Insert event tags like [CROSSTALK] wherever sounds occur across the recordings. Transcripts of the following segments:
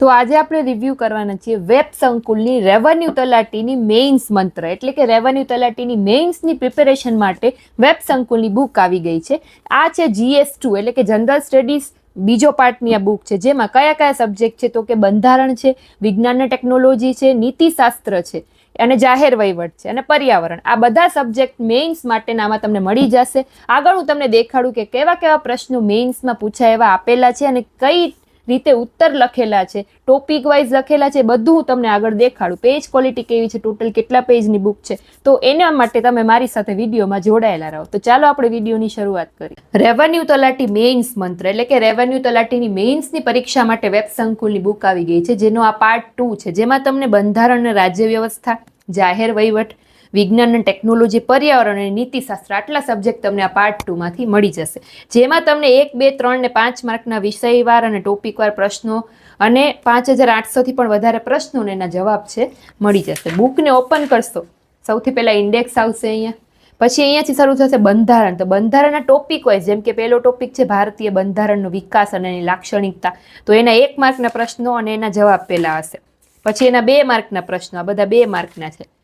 તો આજે આપણે રિવ્યુ કરવાના છીએ વેબ સંકુલની રેવન્યુ તલાટીની મેઇન્સ મંત્ર. એટલે કે રેવન્યુ તલાટીની મેઇન્સની પ્રિપેરેશન માટે વેબ સંકુલની બુક આવી ગઈ છે. આ છે જીએસ ટુ એટલે કે જનરલ સ્ટડીઝ બીજો પાર્ટની આ બુક છે. જેમાં કયા કયા સબ્જેક્ટ છે તો કે બંધારણ છે, વિજ્ઞાન ટેકનોલોજી છે, નીતિશાસ્ત્ર છે અને જાહેર વહીવટ છે અને પર્યાવરણ. આ બધા સબ્જેક્ટ મેઇન્સ માટેના આમાં તમને મળી જશે. આગળ હું તમને દેખાડું કે કેવા કેવા પ્રશ્નો મેઇન્સમાં પૂછાય એવા આપેલા છે અને કઈ રીતે ઉત્તર લખેલા છે ટોપિક વાઇઝ લખેલા છે, બધું હું તમને આગળ દેખાડું. પેજ ક્વોલિટી કેવી છે ટોટલ કેટલા પેજની બુક છે, તો એના માટે તમે મારી સાથે વિડીયોમાં જોડાયેલા રહો. તો ચાલો આપણે વિડીયોની શરૂઆત કરીએ. રેવન્યુ તલાટી મેઇન્સ મંત્ર, એટલે કે રેવન્યુ તલાટીની મેઇન્સની પરીક્ષા માટે વેબ સંકુલની બુક આવી ગઈ છે, જેનો આ પાર્ટ ટુ છે. જેમાં તમને બંધારણ રાજ્ય વ્યવસ્થા, જાહેર વહીવટ વિજ્ઞાન અને ટેકનોલોજી પર્યાવરણ અને નીતિશાસ્ત્ર આટલા સબ્જેક્ટ તમને આ પાર્ટ ટુમાંથી મળી જશે. જેમાં તમને એક, બે, ત્રણ ને પાંચ માર્કના વિષયવાર અને ટોપિકવાર પ્રશ્નો અને પાંચ હજાર આઠસોથી પણ વધારે પ્રશ્નો અને એના જવાબ છે, મળી જશે. બુકને ઓપન કરશો. સૌથી પહેલાં ઇન્ડેક્સ આવશે અહીંયા. પછી અહીંયાથી શરૂ થશે બંધારણ. તો બંધારણના ટોપિક હોય, જેમ કે પહેલો ટોપિક છે ભારતીય બંધારણનો વિકાસ અને એની લાક્ષણિકતા. તો એના એક માર્કના પ્રશ્નો અને એના જવાબ પહેલાં હશે. પછી એના બે માર્કના પ્રશ્નો. આ બધા બે માર્કના છે.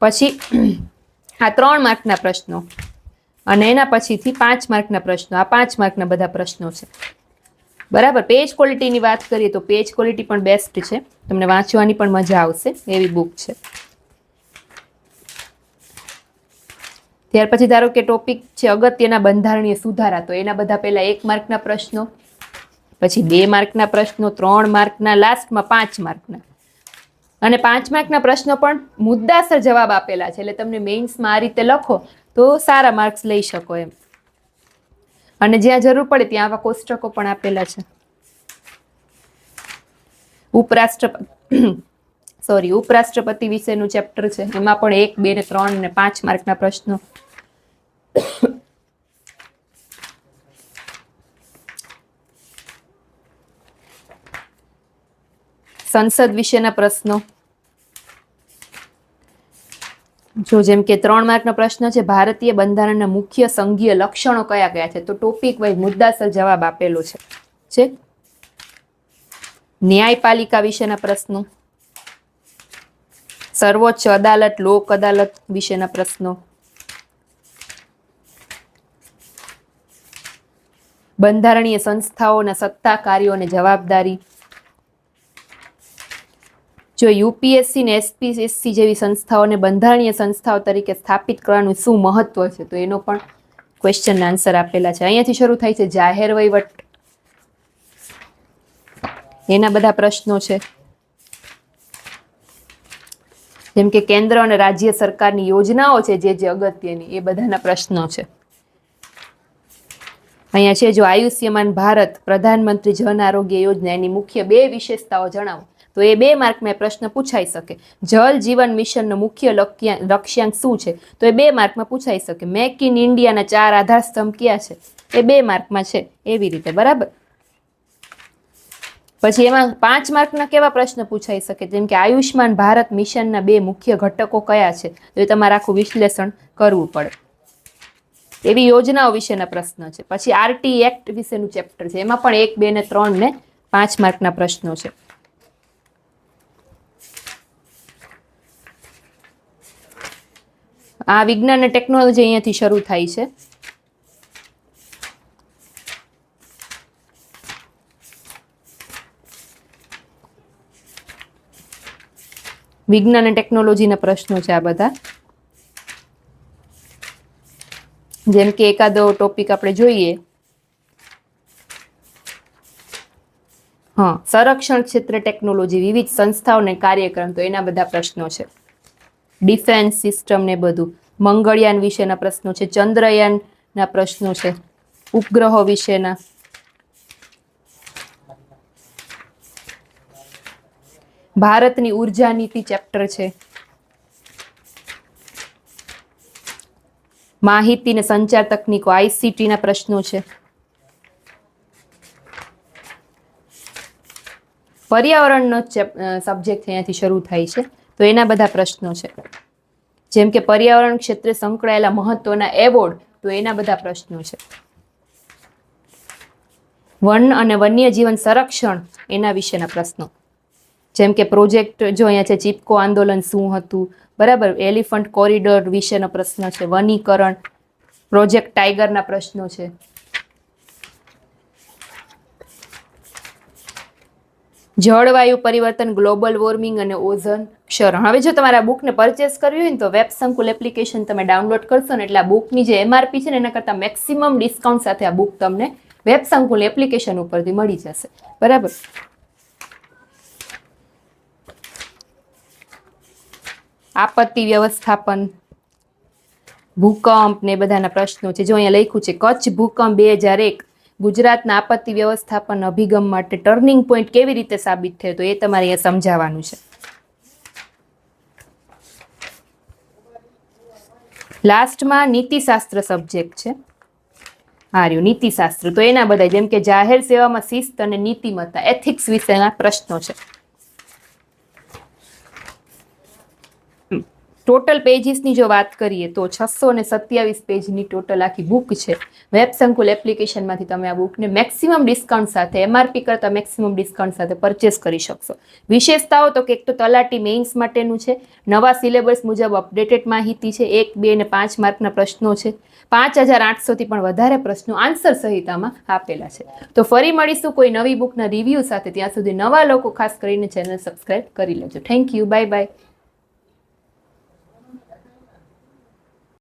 પછી આ ત્રણ માર્કના પ્રશ્નો અને એના પછીથી પાંચ માર્કના પ્રશ્નો. આ પાંચ માર્કના બધા પ્રશ્નો છે. બરાબર? પેજ ક્વોલિટીની વાત કરીએ તો પેજ ક્વોલિટી પણ બેસ્ટ છે. તમને વાંચવાની પણ મજા આવશે. એવી બુક છે. ત્યાર પછી ધારો કે ટોપિક છે અગત્યના બંધારણીય સુધારા, તો એના બધા પહેલાં એક માર્કના પ્રશ્નો, પછી બે માર્કના પ્રશ્નો, ત્રણ માર્કના લાસ્ટમાં પાંચ માર્કના. અને પાંચ માર્કના પ્રશ્નો પણ મુદ્દાસર જવાબ આપેલા છે. એટલે તમને મેઇન્સમાં આ રીતે લખો તો સારા માર્ક્સ લઈ શકો એમ. અને જ્યાં જરૂર પડે ત્યાં આવા કોષ્ટકો પણ આપેલા છે. ઉપરાષ્ટ્રપતિ સોરી [COUGHS] ઉપરાષ્ટ્રપતિ વિશેનું ચેપ્ટર છે. એમાં પણ એક, બે ને ત્રણ ને પાંચ માર્કના પ્રશ્નો. સંસદ વિશેના પ્રશ્નો. જો જેમ કે ત્રણ માર્કનો પ્રશ્ન છે, ભારતીય બંધારણના મુખ્ય સંઘીય લક્ષણો કયા કયા છે, તો ટોપિક વાઇઝ મુદ્દાસર જવાબ આપેલો છે. ન્યાયપાલિકા વિશેના પ્રશ્નો. સર્વોચ્ચ અદાલત, લોક અદાલત વિશેના પ્રશ્નો. બંધારણીય સંસ્થાઓના સત્તા કાર્યો અને જવાબદારી. જો યુપીએસસી ને એસપીએસસી જેવી સંસ્થાઓને બંધારણીય સંસ્થાઓ તરીકે સ્થાપિત કરવાનું શું મહત્વ છે? તો એનો પણ ક્વેશ્ચન આન્સર આપેલા છે. અહીંયાથી શરૂ થાય છે જાહેર વહીવટ. એના બધા પ્રશ્નો છે. જેમ કે કેન્દ્ર અને રાજ્ય સરકારની યોજનાઓ છે, જે જે અગત્યની, એ બધાના પ્રશ્નો છે. અહીંયા છે જો આયુષ્યમાન ભારત, પ્રધાનમંત્રી જન આરોગ્ય યોજના, એની મુખ્ય બે વિશેષતાઓ જણાવો. તો એ બે માર્કમાં મેં પ્રશ્ન પૂછાઈ શકે. જલ જીવન મિશનનો મુખ્ય લક્ષ્યાંક શું છે? તો એ બે માર્કમાં પૂછાઈ શકે. મેક ઇન ઇન્ડિયાના ચાર આધાર સ્તંભ કયા છે? એ બે માર્કમાં છે. એવી રીતે. બરાબર? પછી એમાં પાંચ માર્કના કેવા પ્રશ્ન પૂછાઈ શકે? જેમ કે આયુષ્માન ભારત મિશનના બે મુખ્ય ઘટકો કયા છે? તો એ તમારે આખું વિશ્લેષણ કરવું પડે. એવી યોજનાઓ વિશેના પ્રશ્ન છે. પછી આરટી એક્ટ વિશેનું ચેપ્ટર છે. એમાં પણ એક, બે ને ત્રણ ને પાંચ માર્કના પ્રશ્નો છે. આ વિજ્ઞાન અને ટેકનોલોજી અહીંયાથી શરૂ થાય છે. વિજ્ઞાન અને ટેકનોલોજીના પ્રશ્નો છે આ બધા. જેમ કે એકાદો ટોપિક આપણે જોઈએ. હા, સંરક્ષણ ક્ષેત્રે ટેકનોલોજી વિવિધ સંસ્થાઓ અને કાર્યક્રમ, તો એના બધા પ્રશ્નો છે. ડિફેન્સ સિસ્ટમ ને બધું. મંગળયાન વિશેના પ્રશ્નો છે, ચંદ્રયાનના પ્રશ્નો છે, ઉપગ્રહો વિશેના. ભારતની ઊર્જા નીતિ ચેપ્ટર છે. માહિતી ને સંચાર તકનીકો આઈસીટીના પ્રશ્નો છે. પર્યાવરણનો સબ્જેક્ટ અહીંયાથી શરૂ થાય છે. તો એના બધા પ્રશ્નો છે. જેમ કે પર્યાવરણ ક્ષેત્રે સંકળાયેલા મહત્વના એવોર્ડ, તો એના બધા પ્રશ્નો છે. વન અને વન્યજીવન સંરક્ષણ એના વિશેના પ્રશ્નો. જેમ કે પ્રોજેક્ટ જો અહીંયા છે, ચીપકો આંદોલન શું હતું? બરાબર, એલિફન્ટ કોરિડોર વિશેનો પ્રશ્ન છે, વનીકરણ, પ્રોજેક્ટ ટાઈગરના પ્રશ્નો છે. જળવાયુ પરિવર્તન, ગ્લોબલ વોર્મિંગ અને ઓઝોન ક્ષરણ. હવે જો તમારા બુકને પરચેસ કરવી હોય ને તો વેબ સંકુલ એપ્લિકેશન તમે ડાઉનલોડ કરશો ને એટલે આ બુકની જે એમઆરપી છે ને એના કરતાં મેક્સિમમ ડિસ્કાઉન્ટ સાથે આ બુક તમને વેબ સંકુલ એપ્લિકેશન ઉપરથી મળી જશે. બરાબર? આપત્તિ વ્યવસ્થાપન, ભૂકંપ ને બધાના પ્રશ્નો છે. જો અહીંયા લખ્યું છે, કચ્છ ભૂકંપ બે હજાર એક. ગુજરાતના આપત્તિ વ્યવસ્થાપન અભિગમ માટે ટર્નિંગ પોઈન્ટ કેવી રીતે સાબિત થયો તો એ તમારે અહીંયા સમજાવવાનું છે. લાસ્ટમાં નીતિશાસ્ત્ર સબ્જેક્ટ છે. આ રહ્યું નીતિશાસ્ત્ર. તો એના બધા જેમ કે જાહેર સેવામાં શિસ્ત અને નીતિમત્તા એથિક્સ વિશેના પ્રશ્નો છે. ટોટલ પેજીસની જો વાત કરીએ તો છસો ને સત્યાવીસ પેજની ટોટલ આખી બુક છે. વેબ સંકુલ એપ્લિકેશનમાંથી તમે આ બુકને મેક્સિમમ ડિસ્કાઉન્ટ સાથે એમઆરપી કરતાં મેક્સિમમ ડિસ્કાઉન્ટ સાથે પરચેસ કરી શકશો. વિશેષતાઓ તો કે એક તો તલાટી મેઇન્સ માટેનું છે, નવા સિલેબસ મુજબ અપડેટેડ માહિતી છે, એક, બે ને પાંચ માર્કના પ્રશ્નો છે, પાંચ હજાર આઠસોથી પણ વધારે પ્રશ્નો આન્સર સહિતામાં આપેલા છે. તો ફરી મળીશું કોઈ નવી બુકના રિવ્યૂ સાથે. ત્યાં સુધી નવા લોકો ખાસ કરીને ચેનલ સબસ્ક્રાઇબ કરી લેજો. Thank you bye bye